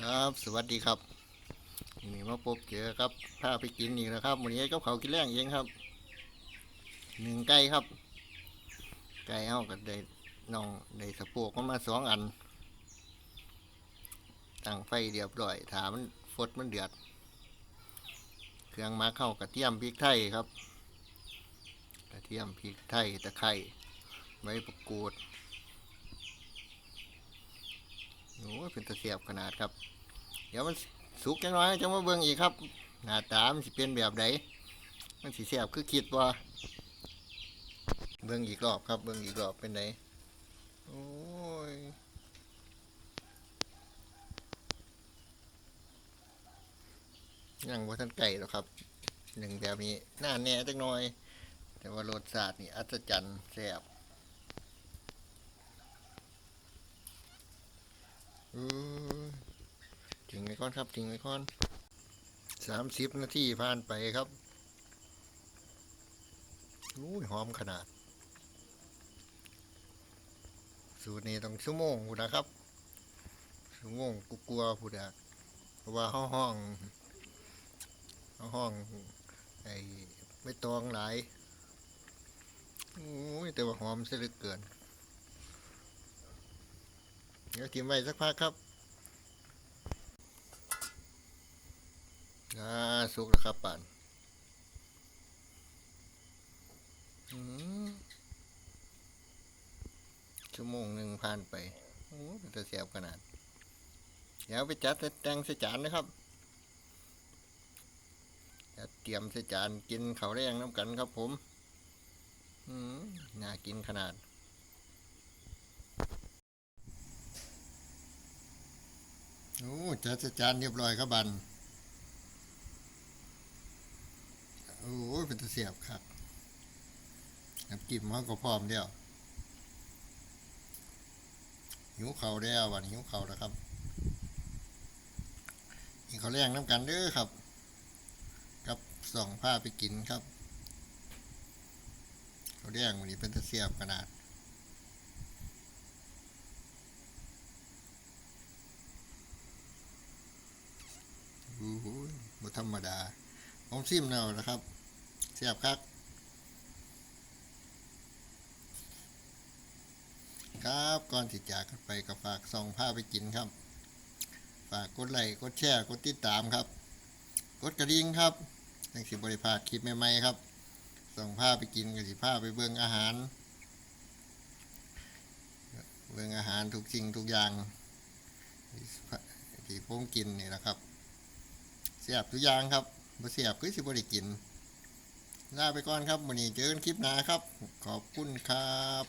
ครับ สวัสดีครับนี่มาพบเจอครับพาไปกินอีกแล้วครับวันนี้ก็เขากินแรงเองครับหนึ่งไก่ครับ ไก่เอากับได้น้องได้สะโพกมันมาสองอันตั้งไฟเรียบร้อยถามันฟดมันเดือด เครื่องมาเข้ากระเทียมพริกไทยครับ กระเทียมพริกไทยตะไคร้ใบประกูด โอ้ยเป็นตะเสียบขนาดครับ เดี๋ยวมันสุกจังน้อยจังมาเบิ่งอีกครับ หน้าตามันสิเป็นแบบใดมันสิเสียบคือคิดว่าเบิ่งอีกรอบครับ เบิ่งอีกรอบเป็นไดโอ้ยยังว่าท่านไก่หรอกครับหนึ่งแบบนี้หน้าแน่จังน้อย แต่ว่ารสชาตินี่อัศจรรย์แซ่บ อืมทิ้งไว้อนครับทิ้งไว้ก่อนสามสิบนาทีผ่านไปครับอุ้ยหอมขนาด สูตรนี้ต้องชั่วโมงพูดนะครับ ชั่วโมงกูกลัวพูดอะเพราะว่าห้องห้องห้องห้องไอ้ไม่ตองหลายโอ้ยแต่ว่าหอมเสียเหลือเกิน เดี๋ยวทิ้งไว้สักพักครับอ่าสุกแล้วครับป่านอืมชั่วโมงหนึ่งผ่านไปโอ้เป็นตะเสียบขนาด เดี๋ยวไปจัดแต่งใส่จานนะครับจัดเตรียมใส่จานกินข้าวแรงน้ำกันครับผมอืมน่ากินขนาด โอ้จัดจานเรียบร้อยครับบันโอ้เป็นตะเสียบครับน้ำจิ้มมันก็พร้อมเดียวหิวเข่าแล้ววันหิวเข่าแล้วครับกินข้าวแรงน้ำกันเด้อครับ กับสองผ้าไปกินครับข้าวแรงวันนี้เป็นตะเสียบขนาด อ้โหบ่ธรรมดาผมซิมแล้วนะครับเสียบครับครับก่อนที่จากกันไปก็ฝากส่องผ้าไปกินครับ ฝากกดไลค์กดแชร์กดติดตามครับ กดกระดิ่งครับยังสิบริพาดคลิปใหม่ๆครับ ส่องผ้าไปกินกับสิผ้าไปเบิ่งอาหาร เบิ่งอาหารทุกสิ่งทุกอย่างที่ผมกินนี่แหละครับ เสียบทุกอย่างครับบ่เสียบคือสิบ่ได้กินลาไปก่อนครับวันนี้เจอกันคลิปหน้าครับ ขอบคุณครับ